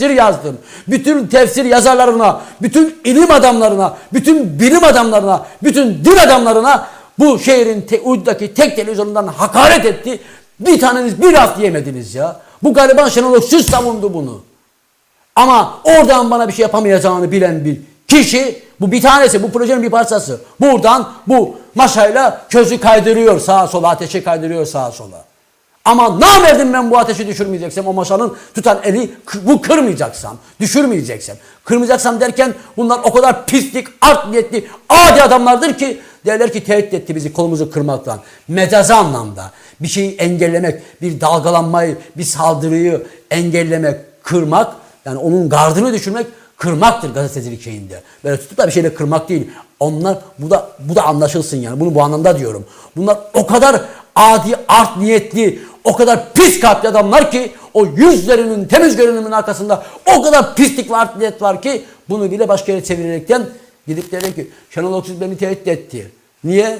tefsir yazdım. Bütün tefsir yazarlarına, bütün ilim adamlarına, bütün bilim adamlarına, bütün din adamlarına bu şehrin te, uydaki tek televizyonundan hakaret etti. Bir taneniz bir laf diyemediniz ya. Bu gariban Şenol Öksüz savundu bunu. Ama oradan bana bir şey yapamayacağını bilen bir kişi bu bir tanesi bu projenin bir parçası. Buradan bu maşayla közü kaydırıyor sağa sola ateşi kaydırıyor sağa sola. Ama namerdim ben bu ateşi düşürmeyeceksem o maşanın tutan eli bu kırmayacaksam, düşürmeyeceksem. Kırmayacaksam derken bunlar o kadar pislik, art niyetli, adi adamlardır ki derler ki tehdit etti bizi kolumuzu kırmaktan. Mecazi anlamda bir şeyi engellemek, bir dalgalanmayı, bir saldırıyı engellemek, kırmak yani onun gardını düşürmek kırmaktır gazetecilik şeyinde. Böyle tutup da bir şeyle kırmak değil. Onlar bu da bu da anlaşılsın yani. Bunu bu anlamda diyorum. Bunlar o kadar adi, art niyetli, o kadar pis kalpli adamlar ki o yüzlerinin temiz görünümün arkasında o kadar pislik ve art niyet var ki bunu bile başka yere çevirerekten gidip derler ki Şenol Öksüz beni tehdit etti. Niye?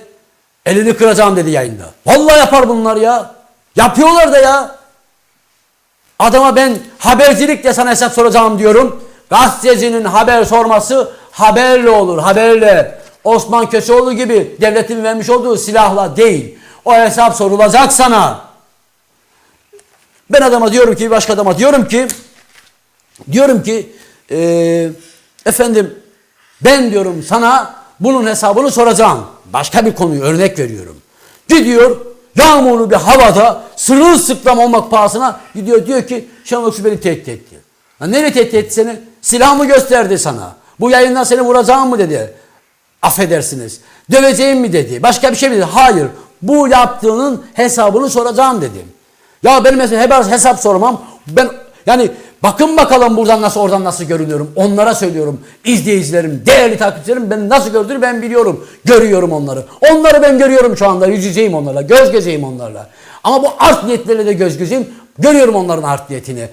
Elini kıracağım dedi yayında. Vallahi yapar bunlar ya. Yapıyorlar da ya. Adama ben habercilikle sana hesap soracağım diyorum. Gazetecinin haber sorması haberle olur, haberle. Osman Köseoğlu gibi devletin vermiş olduğu silahla değil. O hesap sorulacak sana. Ben adama diyorum ki, başka adama diyorum ki, diyorum ki, eee, efendim ben diyorum sana bunun hesabını soracağım. Başka bir konuyu örnek veriyorum. Gidiyor yağmurlu bir havada sırılsıklam olmak pahasına gidiyor diyor ki Şenol beni tehdit etti. Ya nereye tehdit etti seni? Silah mı gösterdi sana? Bu yayından seni vuracağım mı dedi. Affedersiniz. Döveceğim mi dedi. Başka bir şey mi dedi? Hayır. Bu yaptığının hesabını soracağım dedim. Ya benim mesela hep hesap sormam. Ben yani bakın bakalım buradan nasıl oradan nasıl görünüyorum. Onlara söylüyorum. İzleyicilerim, değerli takipçilerim ben nasıl gördüğünü ben biliyorum. Görüyorum onları. Onları ben görüyorum şu anda. Yüz yüzeyim onlarla. Göz gözeyim onlarla. Ama bu art niyetlerle de göz gözeyim. Görüyorum onların art niyetini.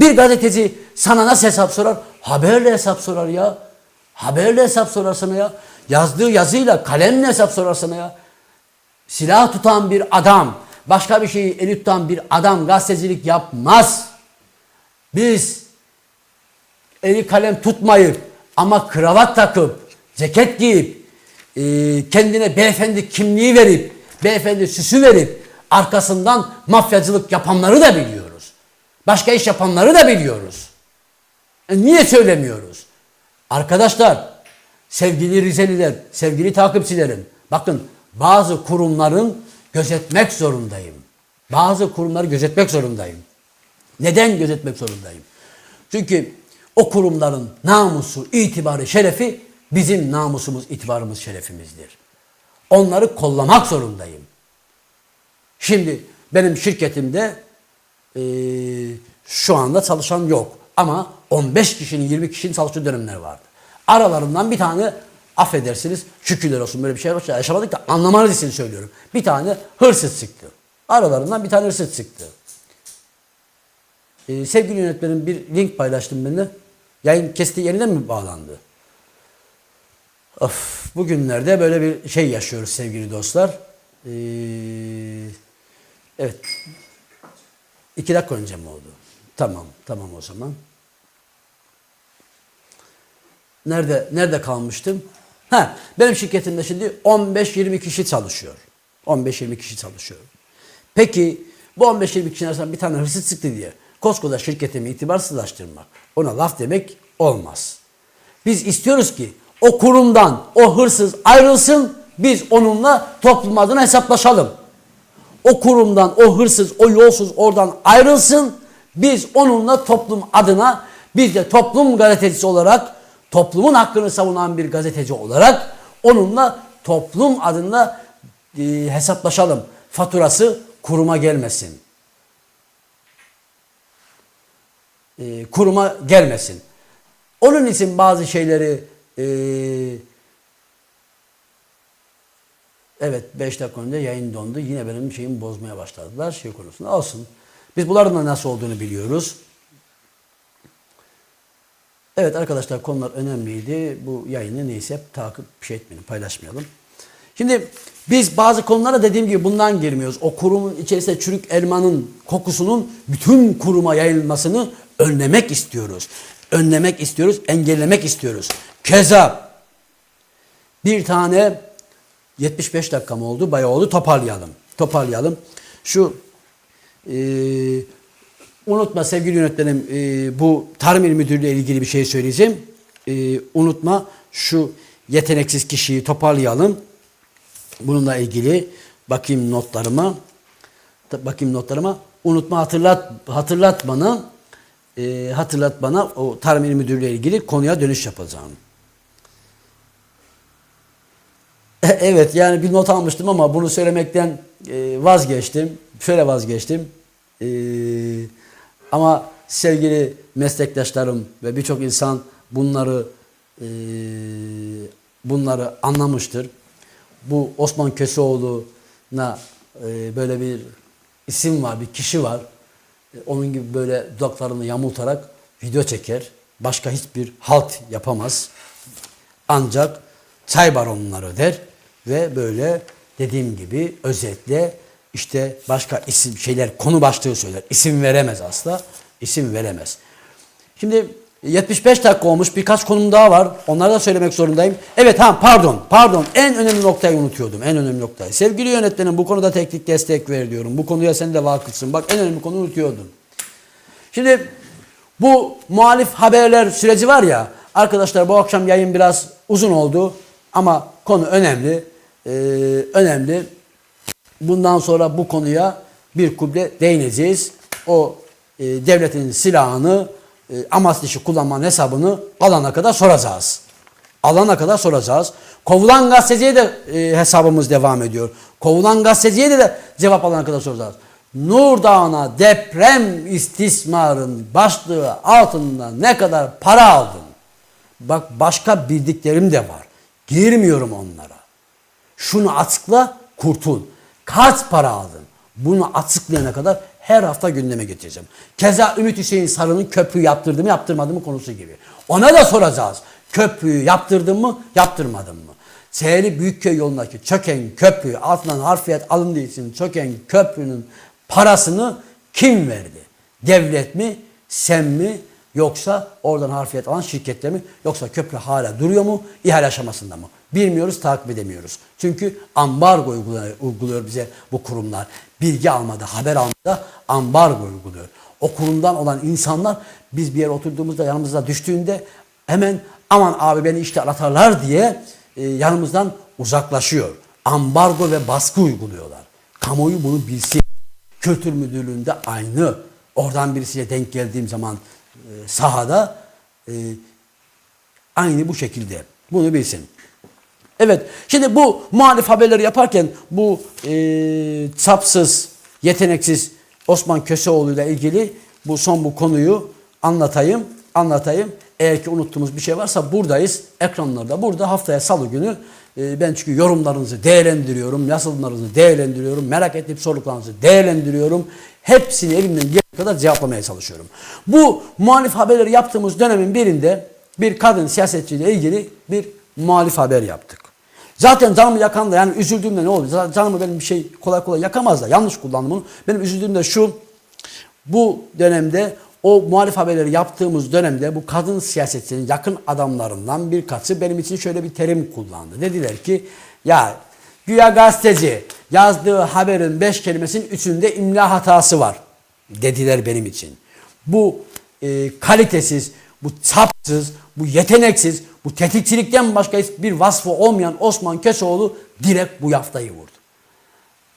Bir gazeteci sana nasıl hesap sorar? Haberle hesap sorar ya. Haberle hesap sorar sana ya. Yazdığı yazıyla kalemle hesap sorar sana ya. Silah tutan bir adam, başka bir şeyi eli tutan bir adam gazetecilik yapmaz. Biz eli kalem tutmayıp ama kravat takıp, ceket giyip, e, kendine beyefendi kimliği verip, beyefendi süsü verip arkasından mafyacılık yapanları da biliyoruz. Başka iş yapanları da biliyoruz. E niye söylemiyoruz? Arkadaşlar, sevgili Rizeliler, sevgili takipçilerim, bakın bazı kurumların gözetmek zorundayım. Bazı kurumları gözetmek zorundayım. Neden gözetmek zorundayım? Çünkü o kurumların namusu, itibarı, şerefi bizim namusumuz, itibarımız, şerefimizdir. Onları kollamak zorundayım. Şimdi benim şirketimde eee, şu anda çalışan yok. Ama 15 kişinin 20 kişinin çalıştığı dönemler vardı. Aralarından bir tane affedersiniz şükürler olsun böyle bir şey yaşamadık da anlamanız için söylüyorum. Bir tane hırsız çıktı. Aralarından bir tane hırsız çıktı. Ee, sevgili yönetmenim bir link paylaştım benimle. Yayın kesti yeniden mi bağlandı? Of, bugünlerde böyle bir şey yaşıyoruz sevgili dostlar. Ee, evet. İki dakika önce mi oldu? Tamam, tamam o zaman. Nerede nerede kalmıştım? Ha, benim şirketimde şimdi 15-20 kişi çalışıyor. 15-20 kişi çalışıyor. Peki bu 15-20 kişinin arasından bir tane hırsız çıktı diye koskoca şirketimi itibarsızlaştırmak, ona laf demek olmaz. Biz istiyoruz ki o kurumdan o hırsız ayrılsın, biz onunla toplum adına hesaplaşalım. O kurumdan o hırsız, o yolsuz oradan ayrılsın, biz onunla toplum adına, biz de toplum gazetecisi olarak, toplumun hakkını savunan bir gazeteci olarak onunla toplum adına e, hesaplaşalım. Faturası kuruma gelmesin. e, kuruma gelmesin. Onun için bazı şeyleri e, evet 5 dakika önce yayın dondu. Yine benim şeyimi bozmaya başladılar şey konusunda. Olsun. Biz bunların da nasıl olduğunu biliyoruz. Evet arkadaşlar konular önemliydi. Bu yayını neyse takip şey etmeyelim, paylaşmayalım. Şimdi biz bazı konulara dediğim gibi bundan girmiyoruz. O kurumun içerisinde çürük elmanın kokusunun bütün kuruma yayılmasını önlemek istiyoruz. Önlemek istiyoruz, engellemek istiyoruz. Keza bir tane 75 dakikam oldu, bayağı oldu. Toparlayalım. Toparlayalım. Şu e, unutma sevgili yönetmenim e, bu Tarım İl Müdürlüğü ile ilgili bir şey söyleyeceğim. E, unutma şu yeteneksiz kişiyi toparlayalım. Bununla ilgili bakayım notlarıma. Bakayım notlarıma. Unutma hatırlat hatırlat bana. e, hatırlat bana o Tarım İl Müdürlüğü ile ilgili konuya dönüş yapacağım. E, Evet yani bir not almıştım ama bunu söylemekten e, vazgeçtim. Şöyle vazgeçtim. E, ama sevgili meslektaşlarım ve birçok insan bunları e, bunları anlamıştır. Bu Osman Köseoğlu'na e, böyle bir isim var, bir kişi var. E, Onun gibi böyle dudaklarını yamultarak video çeker. Başka hiçbir halt yapamaz. Ancak çay baronları der ve böyle dediğim gibi özetle işte başka isim şeyler konu başlığı söyler. İsim veremez asla. İsim veremez. Şimdi 75 dakika olmuş birkaç konum daha var. Onları da söylemek zorundayım. Evet ha pardon pardon en önemli noktayı unutuyordum. En önemli noktayı. Sevgili yönetmenim bu konuda teknik destek ver diyorum. Bu konuya sen de vakıfsın. Bak en önemli konuyu unutuyordum. Şimdi bu muhalif haberler süreci var ya arkadaşlar bu akşam yayın biraz uzun oldu ama konu önemli. Ee, önemli. Bundan sonra bu konuya bir kuble değineceğiz. O e, devletin silahını e, amaç dışı kullanmanın hesabını alana kadar soracağız. Alana kadar soracağız. Kovulan gazeteciye de e, hesabımız devam ediyor. Kovulan gazeteciye de, de cevap alana kadar soracağız. Nur Dağı'na deprem istismarın başlığı altında ne kadar para aldın? Bak başka bildiklerim de var. Girmiyorum onlara. Şunu açıkla kurtul. Kaç para aldın? Bunu açıklayana kadar her hafta gündeme getireceğim. Keza Ümit Hüseyin Sarı'nın köprü yaptırdı mı yaptırmadı mı konusu gibi. Ona da soracağız. Köprüyü yaptırdın mı yaptırmadın mı? Seyri Büyükköy yolundaki çöken köprü altından harfiyat alındığı için çöken köprünün parasını kim verdi? Devlet mi? Sen mi? Yoksa oradan harfiyat alan şirketler mi? Yoksa köprü hala duruyor mu? İhale aşamasında mı? Bilmiyoruz, takip edemiyoruz. Çünkü ambargo uyguluyor, bize bu kurumlar. Bilgi almada, haber almada ambargo uyguluyor. O kurumdan olan insanlar biz bir yere oturduğumuzda yanımıza düştüğünde hemen aman abi beni işte atarlar diye e, yanımızdan uzaklaşıyor. Ambargo ve baskı uyguluyorlar. Kamuoyu bunu bilsin. Kültür Müdürlüğü'nde aynı. Oradan birisiyle denk geldiğim zaman e, sahada e, aynı bu şekilde. Bunu bilsin. Evet. Şimdi bu muhalif haberleri yaparken bu e, çapsız, yeteneksiz Osman Köseoğlu ile ilgili bu son bu konuyu anlatayım. Anlatayım. Eğer ki unuttuğumuz bir şey varsa buradayız. Ekranlarda burada haftaya salı günü e, ben çünkü yorumlarınızı değerlendiriyorum. Yazılımlarınızı değerlendiriyorum. Merak ettiğim sorularınızı değerlendiriyorum. Hepsini elimden geldiği kadar cevaplamaya çalışıyorum. Bu muhalif haberleri yaptığımız dönemin birinde bir kadın siyasetçiyle ilgili bir muhalif haber yaptık. Zaten canımı yakan da yani üzüldüğümde ne? Zaten Canımı benim bir şey kolay kolay yakamaz da yanlış kullandım onu. Benim üzüldüğüm de şu bu dönemde o muhalif haberleri yaptığımız dönemde bu kadın siyasetçinin yakın adamlarından birkaçı benim için şöyle bir terim kullandı. Dediler ki ya güya gazeteci yazdığı haberin beş kelimesinin üçünde imla hatası var dediler benim için. Bu e, kalitesiz, bu çapsız, bu yeteneksiz, bu tetikçilikten başka hiçbir vasfı olmayan Osman Köseoğlu direkt bu yaftayı vurdu.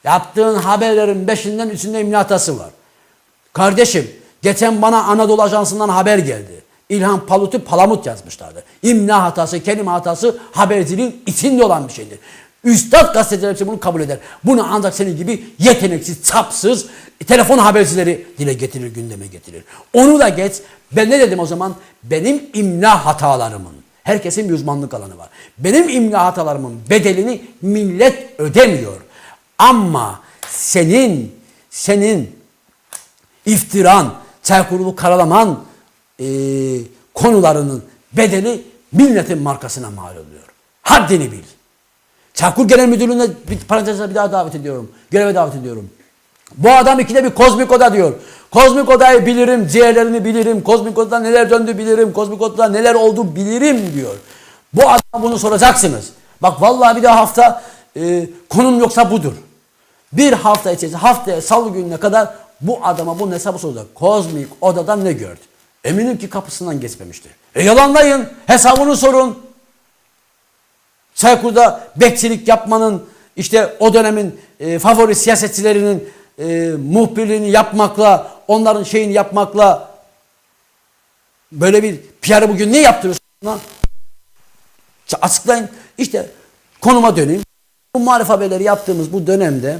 Yaptığın haberlerin beşinden üçünde imla hatası var. Kardeşim geçen bana Anadolu Ajansı'ndan haber geldi. İlhan Palut'u Palamut yazmışlardı. İmla hatası, kelime hatası haberciliğin içinde olan bir şeydir. Üstad gazeteciler hepsi bunu kabul eder. Bunu ancak senin gibi yeteneksiz, çapsız telefon habercileri dile getirir, gündeme getirir. Onu da geç. Ben ne dedim o zaman? Benim imla hatalarımın. Herkesin bir uzmanlık alanı var. Benim imla hatalarımın bedelini millet ödemiyor. Ama senin, senin iftiran, çaykurulu karalaman e, konularının bedeli milletin markasına mal oluyor. Haddini bil. Çaykur Genel Müdürlüğü'ne parantezine bir daha davet ediyorum. Göreve davet ediyorum. Bu adam ikide bir kozmik oda diyor. Kozmik odayı bilirim, ciğerlerini bilirim, kozmik odada neler döndü bilirim, kozmik odada neler oldu bilirim diyor. Bu adama bunu soracaksınız. Bak vallahi bir daha hafta e, konum yoksa budur. Bir hafta içerisinde haftaya salı gününe kadar bu adama bunun hesabı soracak. Kozmik odadan ne gördü? Eminim ki kapısından geçmemiştir. E yalanlayın, hesabını sorun. Çaykur'da bekçilik yapmanın işte o dönemin e, favori siyasetçilerinin e, muhbirliğini yapmakla, onların şeyini yapmakla böyle bir PR'ı bugün ne yaptırıyorsun lan? Açıklayın. İşte konuma döneyim. Bu muhalif haberleri yaptığımız bu dönemde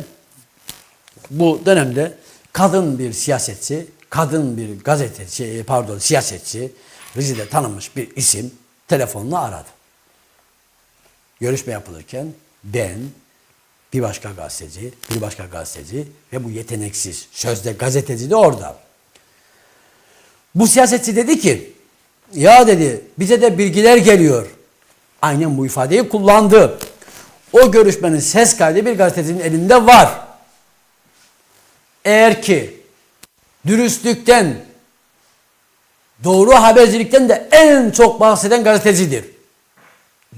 bu dönemde kadın bir siyasetçi, kadın bir gazeteci, pardon siyasetçi, Rize'de tanınmış bir isim telefonla aradı. Görüşme yapılırken ben, bir başka gazeteci, bir başka gazeteci ve bu yeteneksiz sözde gazeteci de orada. Bu siyasetçi dedi ki, ya dedi bize de bilgiler geliyor. Aynen bu ifadeyi kullandı. O görüşmenin ses kaydı bir gazetecinin elinde var. Eğer ki dürüstlükten, doğru habercilikten de en çok bahseden gazetecidir.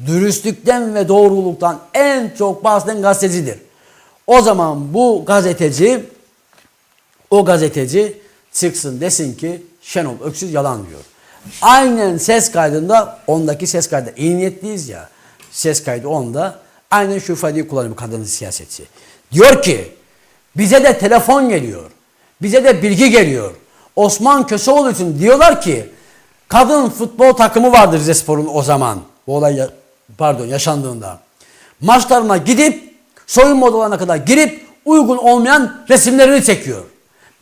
Dürüstlükten ve doğruluktan en çok bahseden gazetecidir. O zaman bu gazeteci, o gazeteci çıksın desin ki Şenol Öksüz yalan diyor. Aynen ses kaydında, ondaki ses kaydı iyi niyetliyiz ya, ses kaydı onda, aynen şu ifadeyi kullanıyor kadın siyasetçi. Diyor ki, bize de telefon geliyor, bize de bilgi geliyor. Osman Köseoğlu için diyorlar ki, kadın futbol takımı vardır Rizespor'un o zaman, bu olay pardon yaşandığında. Maçlarına gidip, soyunma odalarına kadar girip, uygun olmayan resimlerini çekiyor.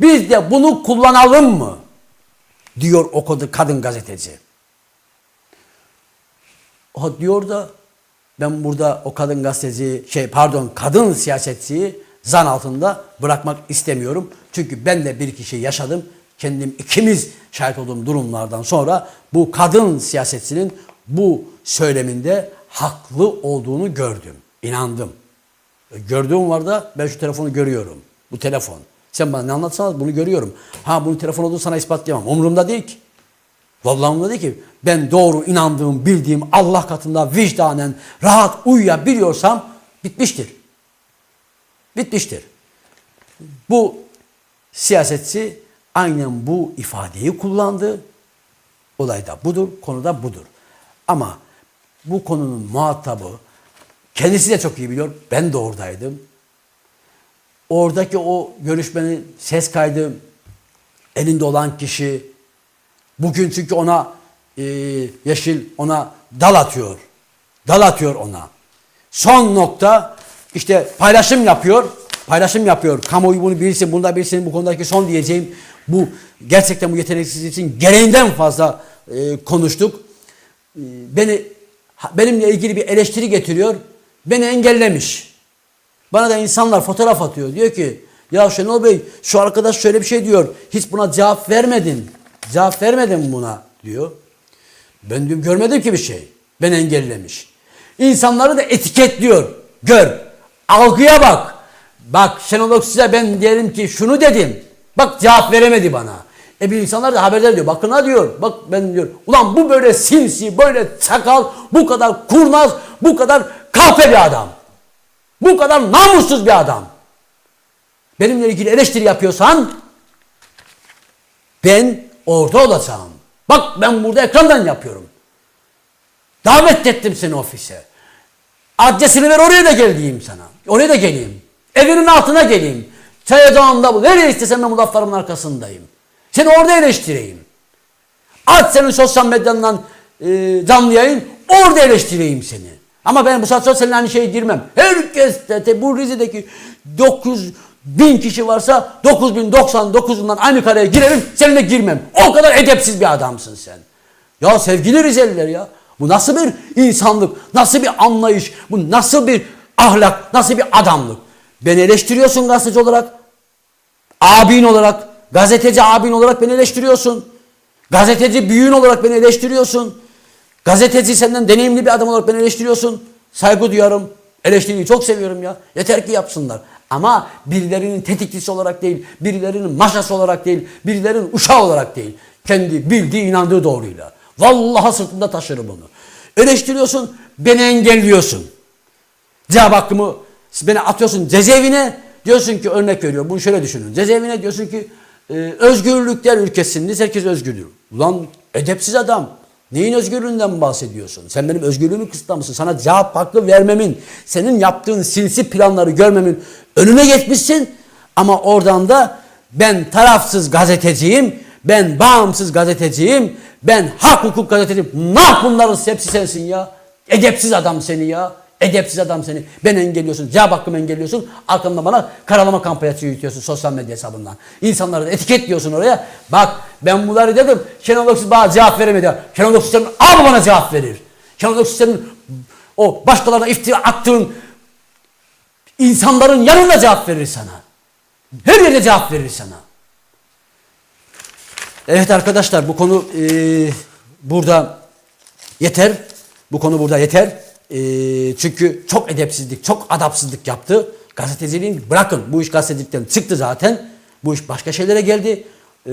Biz de bunu kullanalım mı? diyor o kadın gazeteci. O diyor da ben burada o kadın gazeteci şey pardon kadın siyasetçiyi zan altında bırakmak istemiyorum. Çünkü ben de bir iki şey yaşadım. Kendim ikimiz şahit olduğum durumlardan sonra bu kadın siyasetçinin bu söyleminde haklı olduğunu gördüm. inandım. E, Gördüğüm var da ben şu telefonu görüyorum. Bu telefon. Sen bana ne anlatsan bunu görüyorum. Ha bunun telefon olduğunu sana ispatlayamam. Umurumda değil ki. Vallahi umurumda değil ki. Ben doğru inandığım, bildiğim Allah katında vicdanen rahat uyuyabiliyorsam bitmiştir. Bitmiştir. Bu siyasetçi aynen bu ifadeyi kullandı. Olay da budur, konu da budur. Ama bu konunun muhatabı kendisi de çok iyi biliyor. Ben de oradaydım. Oradaki o görüşmenin ses kaydı elinde olan kişi bugün çünkü ona e, Yeşil ona dal atıyor. Dal atıyor ona. Son nokta işte paylaşım yapıyor. Paylaşım yapıyor. Kamuoyu bunu bilsin, bunu da bilsin. Bu konudaki son diyeceğim bu gerçekten bu yeteneksizlik için gereğinden fazla e, konuştuk. E, beni benimle ilgili bir eleştiri getiriyor. Beni engellemiş. Bana da insanlar fotoğraf atıyor. Diyor ki ya Şenol Bey şu arkadaş şöyle bir şey diyor. Hiç buna cevap vermedin. Cevap vermedin buna diyor. Ben diyorum görmedim ki bir şey. Ben engellemiş. İnsanları da etiketliyor. Gör. Algıya bak. Bak Şenol Öksüz'e ben diyelim ki şunu dedim. Bak cevap veremedi bana. E bir insanlar da haberler diyor. Bakın ha diyor. Bak ben diyor. Ulan bu böyle sinsi, böyle çakal, bu kadar kurnaz, bu kadar kahpe bir adam. Bu kadar namussuz bir adam. Benimle ilgili eleştiri yapıyorsan ben orada olacağım. Bak ben burada ekrandan yapıyorum. Davet ettim seni ofise. Adresini ver oraya da geleyim sana. Oraya da geleyim. Evinin altına geleyim. Çayacağımda bu. Nereye istesem ben bu laflarımın arkasındayım. Seni orada eleştireyim. Aç senin sosyal medyandan e, canlı yayın. Orada eleştireyim seni. Ama ben bu saatte seninle aynı şeye girmem. Herkes de bu Rize'deki 9 bin kişi varsa 9099'undan aynı kareye girerim seninle girmem. O kadar edepsiz bir adamsın sen. Ya sevgili Rizeliler ya. Bu nasıl bir insanlık, nasıl bir anlayış, bu nasıl bir ahlak, nasıl bir adamlık. Beni eleştiriyorsun gazeteci olarak, abin olarak, gazeteci abin olarak beni eleştiriyorsun. Gazeteci büyüğün olarak beni eleştiriyorsun. Gazeteci senden deneyimli bir adam olarak beni eleştiriyorsun. Saygı duyarım. Eleştiriyi çok seviyorum ya. Yeter ki yapsınlar. Ama birilerinin tetikçisi olarak değil, birilerinin maşası olarak değil, birilerinin uşağı olarak değil. Kendi bildiği, inandığı doğruyla. Vallahi sırtında taşırım bunu. Eleştiriyorsun, beni engelliyorsun. Cevap hakkımı beni atıyorsun cezaevine. Diyorsun ki örnek veriyor. Bunu şöyle düşünün. Cezaevine diyorsun ki e, özgürlükler ülkesindeyiz. Herkes özgürdür. Ulan edepsiz adam. Neyin özgürlüğünden bahsediyorsun? Sen benim özgürlüğümü kısıtlamışsın. Sana cevap hakkı vermemin, senin yaptığın sinsi planları görmemin önüne geçmişsin. Ama oradan da ben tarafsız gazeteciyim, ben bağımsız gazeteciyim, ben hak hukuk gazeteciyim. Nah bunların hepsi sensin ya. Edepsiz adam seni ya. Edepsiz adam seni. Ben engelliyorsun. Cevap hakkımı engelliyorsun. Arkamda bana karalama kampanyası yürütüyorsun sosyal medya hesabından. İnsanları da etiketliyorsun oraya. Bak ben bunları dedim. Şenol Öksüz bana cevap veremedi. Şenol Öksüz senin abi bana cevap verir. Şenol Öksüz senin o başkalarına iftira attığın insanların yanında cevap verir sana. Her yerde cevap verir sana. Evet arkadaşlar bu konu e, burada yeter. Bu konu burada yeter. E, çünkü çok edepsizlik, çok adapsızlık yaptı. Gazeteciliğin bırakın bu iş gazetecilikten çıktı zaten. Bu iş başka şeylere geldi. E,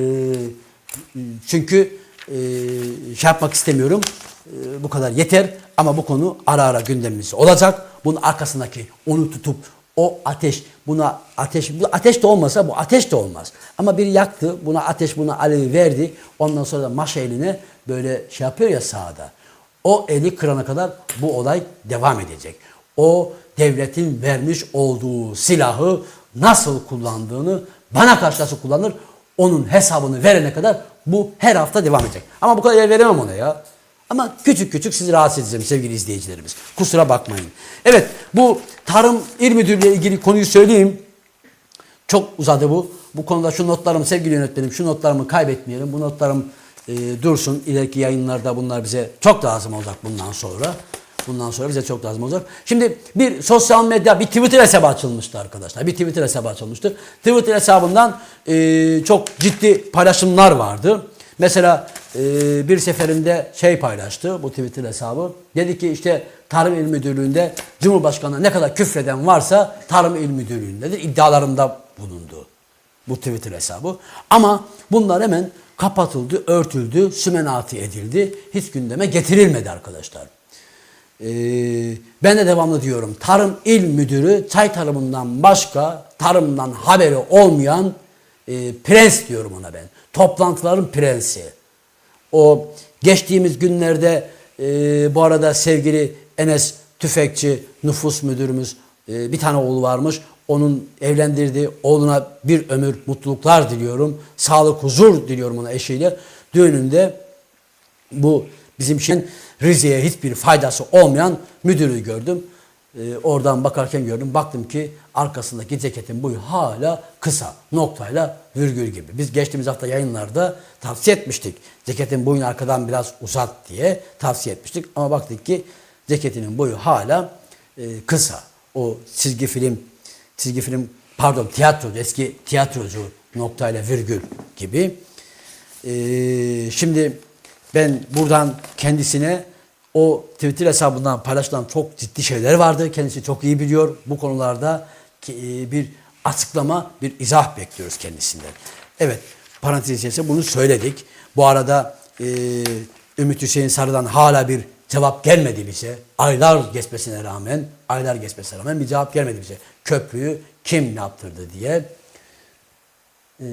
çünkü e, şey yapmak istemiyorum. E, bu kadar yeter. Ama bu konu ara ara gündemimizde olacak. Bunun arkasındaki onu tutup o ateş buna ateş bu ateş de olmasa bu ateş de olmaz. Ama biri yaktı buna ateş buna alevi verdi. Ondan sonra da maşa eline böyle şey yapıyor ya sağda. O eli kırana kadar bu olay devam edecek. O devletin vermiş olduğu silahı nasıl kullandığını bana karşı nasıl kullanır onun hesabını verene kadar bu her hafta devam edecek. Ama bu kadar yer veremem ona ya. Ama küçük küçük sizi rahatsız edeceğim sevgili izleyicilerimiz. Kusura bakmayın. Evet bu Tarım İl Müdürlüğü ile ilgili konuyu söyleyeyim. Çok uzadı bu. Bu konuda şu notlarımı sevgili yönetmenim şu notlarımı kaybetmeyelim. Bu notlarım e, dursun. İleriki yayınlarda bunlar bize çok lazım olacak bundan sonra. Bundan sonra bize çok lazım olacak. Şimdi bir sosyal medya, bir Twitter hesabı açılmıştı arkadaşlar. Bir Twitter hesabı açılmıştı. Twitter hesabından e, çok ciddi paylaşımlar vardı. Mesela e, bir seferinde şey paylaştı bu Twitter hesabı. Dedi ki işte Tarım İl Müdürlüğü'nde Cumhurbaşkanı'na ne kadar küfreden varsa Tarım İl Müdürlüğü'ndedir. iddialarında bulundu bu Twitter hesabı. Ama bunlar hemen kapatıldı, örtüldü, sümenatı edildi. Hiç gündeme getirilmedi arkadaşlar. Ee, ben de devamlı diyorum. Tarım İl Müdürü çay tarımından başka tarımdan haberi olmayan e, prens diyorum ona ben. Toplantıların prensi. O geçtiğimiz günlerde e, bu arada sevgili Enes Tüfekçi nüfus müdürümüz e, bir tane oğlu varmış. Onun evlendirdiği oğluna bir ömür mutluluklar diliyorum. Sağlık, huzur diliyorum ona eşiyle. Düğününde bu bizim için Rize'ye hiçbir faydası olmayan müdürü gördüm. Ee, oradan bakarken gördüm. Baktım ki arkasındaki ceketin boyu hala kısa. Noktayla virgül gibi. Biz geçtiğimiz hafta yayınlarda tavsiye etmiştik. Ceketin boyunu arkadan biraz uzat diye tavsiye etmiştik. Ama baktık ki ceketinin boyu hala e, kısa. O çizgi film, çizgi film pardon tiyatrocu, eski tiyatrocu noktayla virgül gibi. Ee, şimdi ben buradan kendisine o Twitter hesabından paylaşılan çok ciddi şeyler vardı. Kendisi çok iyi biliyor. Bu konularda e, bir açıklama, bir izah bekliyoruz kendisinden. Evet, parantez içerisinde bunu söyledik. Bu arada e, Ümit Hüseyin Sarı'dan hala bir cevap gelmedi bize. Aylar geçmesine rağmen, aylar geçmesine rağmen bir cevap gelmedi bize. Köprüyü kim yaptırdı diye. Ee,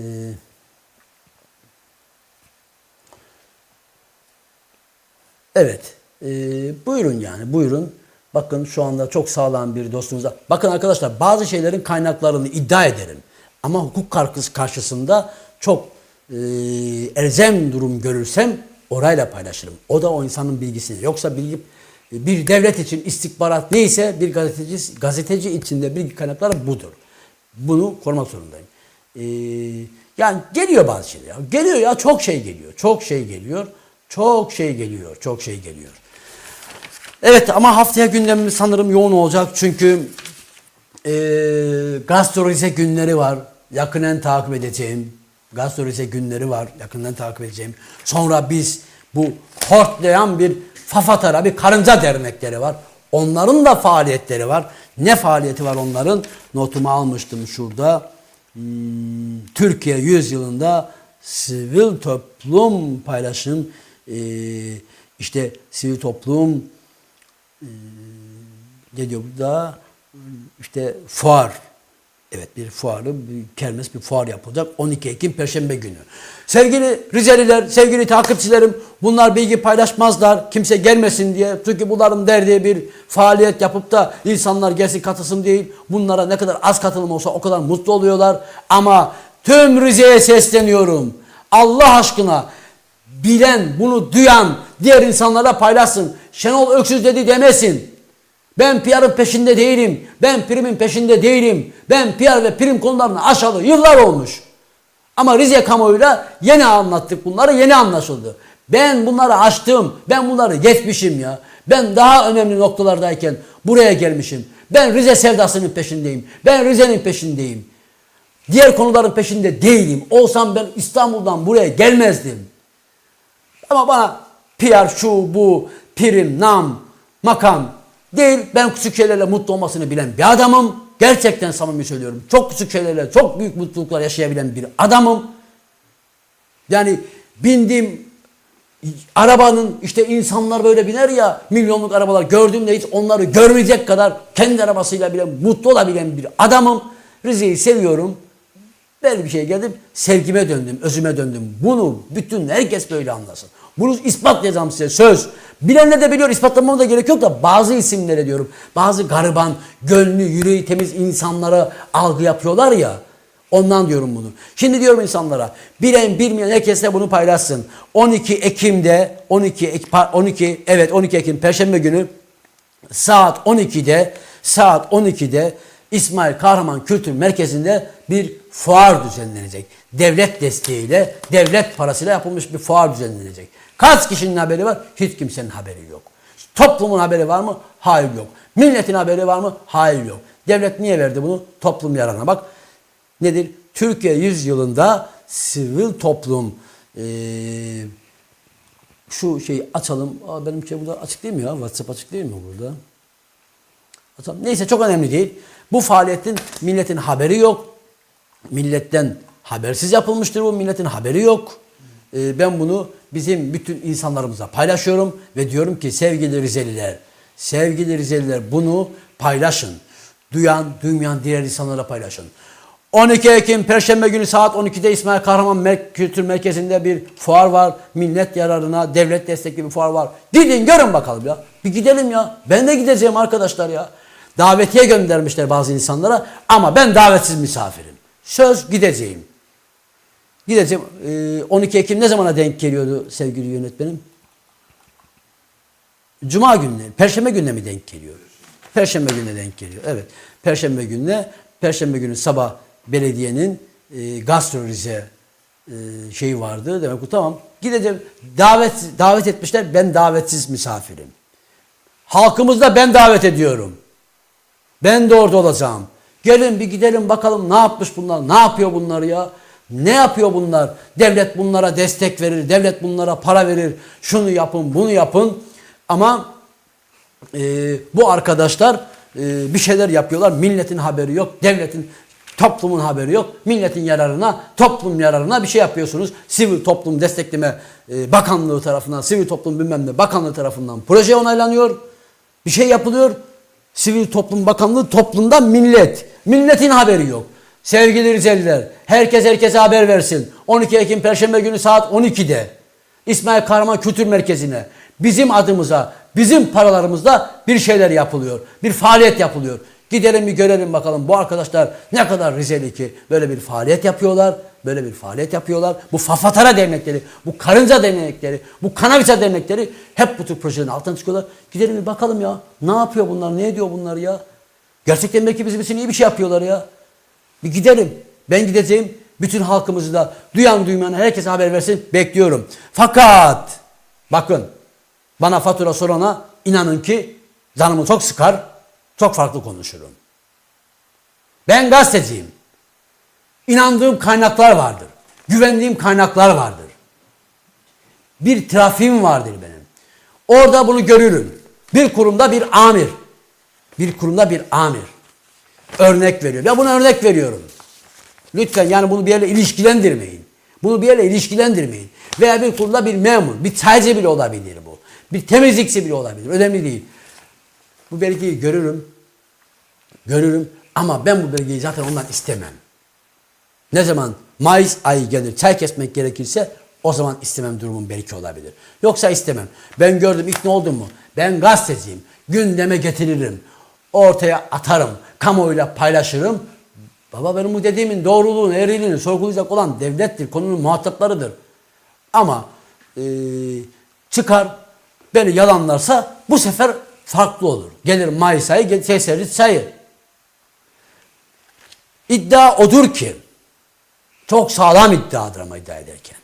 Evet. Ee, buyurun yani buyurun. Bakın şu anda çok sağlam bir dostumuz var. Bakın arkadaşlar bazı şeylerin kaynaklarını iddia ederim. Ama hukuk karşısı karşısında çok e, elzem durum görürsem orayla paylaşırım. O da o insanın bilgisini. Yoksa bilgi bir devlet için istihbarat neyse bir gazeteci gazeteci içinde bilgi kaynakları budur. Bunu korumak zorundayım. Ee, yani geliyor bazı şeyler. ya. Geliyor ya çok şey geliyor. Çok şey geliyor. Çok şey geliyor. Çok şey geliyor. Evet ama haftaya gündemimiz sanırım yoğun olacak. Çünkü e, gastrolize günleri var. Yakından takip edeceğim. Gastrolize günleri var. Yakından takip edeceğim. Sonra biz bu hortlayan bir Fafatara bir karınca dernekleri var. Onların da faaliyetleri var. Ne faaliyeti var onların? Notumu almıştım şurada. Hmm, Türkiye 100 yılında sivil toplum paylaşım e, işte sivil toplum e, ne diyor burada işte fuar Evet bir fuarı, bir kermes bir fuar yapılacak 12 Ekim Perşembe günü. Sevgili Rizeliler, sevgili takipçilerim bunlar bilgi paylaşmazlar. Kimse gelmesin diye. Çünkü bunların derdi bir faaliyet yapıp da insanlar gelsin katılsın değil. Bunlara ne kadar az katılım olsa o kadar mutlu oluyorlar. Ama tüm Rize'ye sesleniyorum. Allah aşkına bilen, bunu duyan diğer insanlara paylaşsın. Şenol Öksüz dedi demesin. Ben PR'ın peşinde değilim. Ben primin peşinde değilim. Ben PR ve prim konularını aşalı yıllar olmuş. Ama Rize kamuoyuyla yeni anlattık bunları, yeni anlaşıldı. Ben bunları açtım. Ben bunları geçmişim ya. Ben daha önemli noktalardayken buraya gelmişim. Ben Rize sevdasının peşindeyim. Ben Rize'nin peşindeyim. Diğer konuların peşinde değilim. Olsam ben İstanbul'dan buraya gelmezdim. Ama bana PR şu bu, prim, nam, makam değil. Ben küçük şeylerle mutlu olmasını bilen bir adamım. Gerçekten samimi söylüyorum. Çok küçük şeylerle çok büyük mutluluklar yaşayabilen bir adamım. Yani bindiğim arabanın işte insanlar böyle biner ya milyonluk arabalar gördüğümde hiç onları görmeyecek kadar kendi arabasıyla bile mutlu olabilen bir adamım. Rize'yi seviyorum. Böyle bir şey geldim. Sevgime döndüm, özüme döndüm. Bunu bütün herkes böyle anlasın. Bunu ispatlayacağım size söz. Bilenler de biliyor ispatlamama da gerek yok da bazı isimlere diyorum. Bazı gariban, gönlü, yüreği temiz insanlara algı yapıyorlar ya. Ondan diyorum bunu. Şimdi diyorum insanlara bilen bilmeyen herkes de bunu paylaşsın. 12 Ekim'de 12 Ek- 12 evet 12 Ekim Perşembe günü saat 12'de saat 12'de İsmail Kahraman Kültür Merkezi'nde bir fuar düzenlenecek. Devlet desteğiyle, devlet parasıyla yapılmış bir fuar düzenlenecek. Kaç kişinin haberi var? Hiç kimsenin haberi yok. Toplumun haberi var mı? Hayır yok. Milletin haberi var mı? Hayır yok. Devlet niye verdi bunu? Toplum yararına. Bak nedir? Türkiye 100 yılında sivil toplum eee şu şeyi açalım. Aa, benim şey burada açık değil mi ya? WhatsApp açık değil mi burada? Neyse çok önemli değil. Bu faaliyetin milletin haberi yok. Milletten habersiz yapılmıştır bu. Milletin haberi yok. Ee, ben bunu bizim bütün insanlarımıza paylaşıyorum ve diyorum ki sevgili Rizeliler, sevgili Rizeliler bunu paylaşın. Duyan, duymayan diğer insanlara paylaşın. 12 Ekim Perşembe günü saat 12'de İsmail Kahraman Mer- Kültür Merkezi'nde bir fuar var. Millet yararına, devlet destekli bir fuar var. Gidin görün bakalım ya. Bir gidelim ya. Ben de gideceğim arkadaşlar ya. Davetiye göndermişler bazı insanlara ama ben davetsiz misafirim. Söz gideceğim. Gideceğim. Ee, 12 Ekim ne zamana denk geliyordu sevgili yönetmenim? Cuma gününe, Perşembe gününe mi denk geliyor? Perşembe gününe denk geliyor. Evet. Perşembe gününe, Perşembe günü sabah belediyenin e, gastro e, şeyi vardı. Demek ki tamam. Gideceğim. Davet davet etmişler. Ben davetsiz misafirim. Halkımızda ben davet ediyorum. Ben de orada olacağım. Gelin bir gidelim bakalım ne yapmış bunlar, ne yapıyor bunlar ya? Ne yapıyor bunlar? Devlet bunlara destek verir, devlet bunlara para verir. Şunu yapın, bunu yapın. Ama e, bu arkadaşlar e, bir şeyler yapıyorlar. Milletin haberi yok, devletin, toplumun haberi yok. Milletin yararına, toplum yararına bir şey yapıyorsunuz. Sivil Toplum Destekleme e, Bakanlığı tarafından, Sivil Toplum bilmem ne Bakanlığı tarafından proje onaylanıyor. Bir şey yapılıyor. Sivil Toplum Bakanlığı toplumda millet. Milletin haberi yok. Sevgili Rizeliler, herkes herkese haber versin. 12 Ekim Perşembe günü saat 12'de İsmail Kahraman Kültür Merkezi'ne bizim adımıza, bizim paralarımızla bir şeyler yapılıyor. Bir faaliyet yapılıyor. Gidelim bir görelim bakalım bu arkadaşlar ne kadar Rizeli ki böyle bir faaliyet yapıyorlar. Böyle bir faaliyet yapıyorlar. Bu Fafatara dernekleri, bu Karınca dernekleri, bu Kanaviça dernekleri hep bu tür projelerin altına çıkıyorlar. Gidelim bir bakalım ya. Ne yapıyor bunlar? Ne ediyor bunlar ya? Gerçekten belki bizim için iyi bir şey yapıyorlar ya. Bir gidelim. Ben gideceğim. Bütün halkımızı da duyan duymayan herkese haber versin. Bekliyorum. Fakat bakın bana fatura sorana inanın ki canımı çok sıkar. Çok farklı konuşurum. Ben gazeteciyim. İnandığım kaynaklar vardır. Güvendiğim kaynaklar vardır. Bir trafiğim vardır benim. Orada bunu görürüm. Bir kurumda bir amir. bir kurumda bir amir örnek veriyor. Ben buna örnek veriyorum. Lütfen yani bunu bir yerle ilişkilendirmeyin. Bunu bir yerle ilişkilendirmeyin. Veya bir kurumda bir memur, bir çaycı bile olabilir bu. Bir temizlikçi bile olabilir. Önemli değil. Bu belgeyi görürüm. Görürüm ama ben bu belgeyi zaten ondan istemem. Ne zaman Mayıs ayı gelir çay kesmek gerekirse o zaman istemem durumum belki olabilir. Yoksa istemem. Ben gördüm ikna oldum mu? Ben gazeteciyim. Gündeme getiririm. Ortaya atarım. Kamuoyuyla paylaşırım. Baba benim bu dediğimin doğruluğunu, eğriliğini sorgulayacak olan devlettir. Konunun muhataplarıdır. Ama eee, çıkar beni yalanlarsa bu sefer farklı olur. Gelir Mayıs ayı, gel- keseriz sayı. İddia odur ki, çok sağlam iddiadır ama iddia ederken.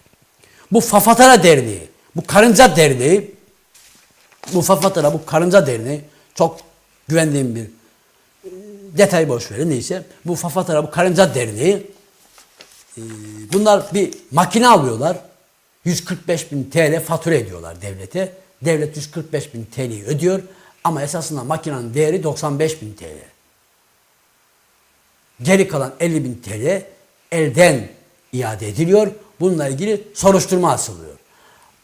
Bu Fafatara Derneği, bu Karınca Derneği, bu Fafatara, bu Karınca Derneği çok güvendiğim bir detay boş verin neyse. Bu Fafatara, bu Karınca Derneği e, bunlar bir makine alıyorlar. 145 bin TL fatura ediyorlar devlete. Devlet 145 bin TL'yi ödüyor ama esasında makinenin değeri 95 bin TL. Geri kalan 50 bin TL elden iade ediliyor. Bununla ilgili soruşturma açılıyor.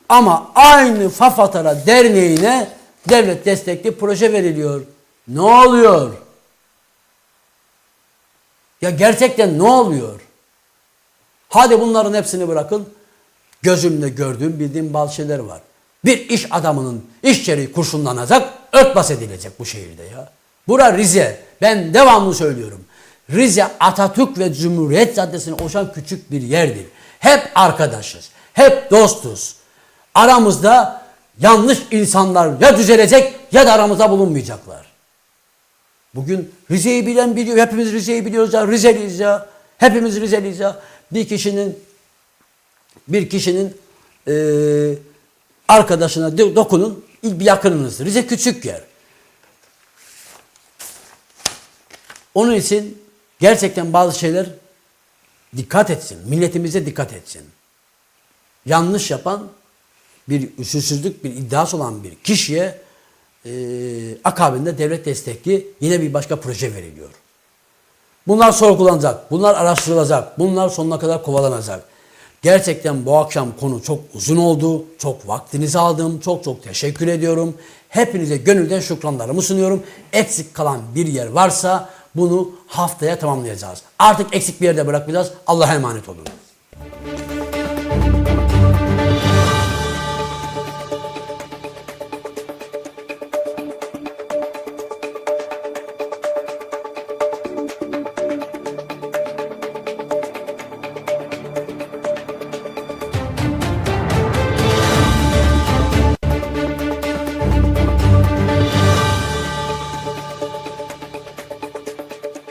Ama aynı Fafatara Derneği'ne devlet destekli proje veriliyor. Ne oluyor? Ya gerçekten ne oluyor? Hadi bunların hepsini bırakın. Gözümle gördüğüm, bildiğim bazı şeyler var. Bir iş adamının iş yeri kurşunlanacak, örtbas edilecek bu şehirde ya. Bura Rize. Ben devamlı söylüyorum. Rize Atatürk ve Cumhuriyet Caddesi'ne oluşan küçük bir yerdir. Hep arkadaşız. Hep dostuz. Aramızda yanlış insanlar ya düzelecek ya da aramızda bulunmayacaklar. Bugün Rize'yi bilen biliyor. Hepimiz Rize'yi biliyoruz ya. Rizeliyiz ya. Hepimiz Rizeliyiz ya. Bir kişinin bir kişinin eee, arkadaşına do- dokunun bir yakınınızdır. Rize küçük yer. Onun için gerçekten bazı şeyler dikkat etsin. Milletimize dikkat etsin. Yanlış yapan bir usulsüzlük, bir iddiası olan bir kişiye eee akabinde devlet destekli yine bir başka proje veriliyor. Bunlar sorgulanacak, bunlar araştırılacak, bunlar sonuna kadar kovalanacak. Gerçekten bu akşam konu çok uzun oldu, çok vaktinizi aldım, çok çok teşekkür ediyorum. Hepinize gönülden şükranlarımı sunuyorum. Eksik kalan bir yer varsa bunu haftaya tamamlayacağız. Artık eksik bir yerde bırakmayacağız. Allah'a emanet olun.